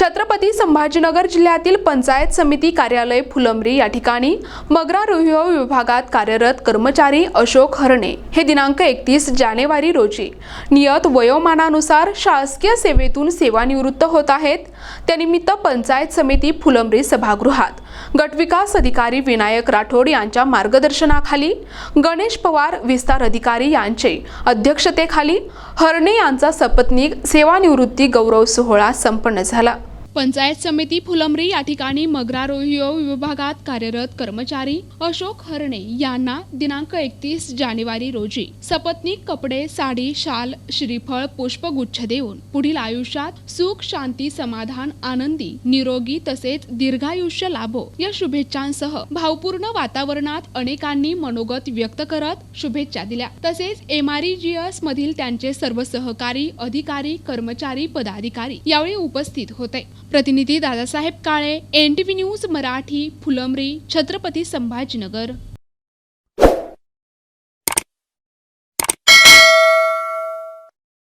छत्रपती संभाजीनगर जिल्ह्यातील पंचायत समिती कार्यालय फुलंब्री या ठिकाणी मगरा रोहिओ विभागात कार्यरत कर्मचारी अशोक हरणे हे दिनांक एकतीस जानेवारी रोजी नियत वयोमानानुसार शासकीय सेवेतून सेवानिवृत्त होत आहेत. त्यानिमित्त पंचायत समिती फुलंब्री सभागृहात गटविकास अधिकारी विनायक राठोड यांच्या मार्गदर्शनाखाली गणेश पवार विस्तार अधिकारी यांचे अध्यक्षतेखाली हरणे यांचा सपत्नीक सेवानिवृत्ती गौरव सोहळा संपन्न झाला. पंचायत समिती फुलंब्री या ठिकाणी मग्रारोहियो विभागात कार्यरत कर्मचारी अशोक हरणे यांना दिनांक एकतीस जानेवारी रोजी सपत्नीक कपडे साडी शाल श्रीफळ पुष्पगुच्छ देऊन पुढील आयुष्यात सुख शांती समाधान आनंदी निरोगी तसेच दीर्घायुष्य लाभो या शुभेच्छांसह भावपूर्ण वातावरणात अनेकांनी मनोगत व्यक्त करत शुभेच्छा दिल्या. तसेच एमआरईजीएस मधील त्यांचे सर्व सहकारी अधिकारी कर्मचारी पदाधिकारी यावेळी उपस्थित होते. प्रतिनिधी Dadasaheb Kale N T V news Marathi Phulambri Chhatrapati Sambhajinagar.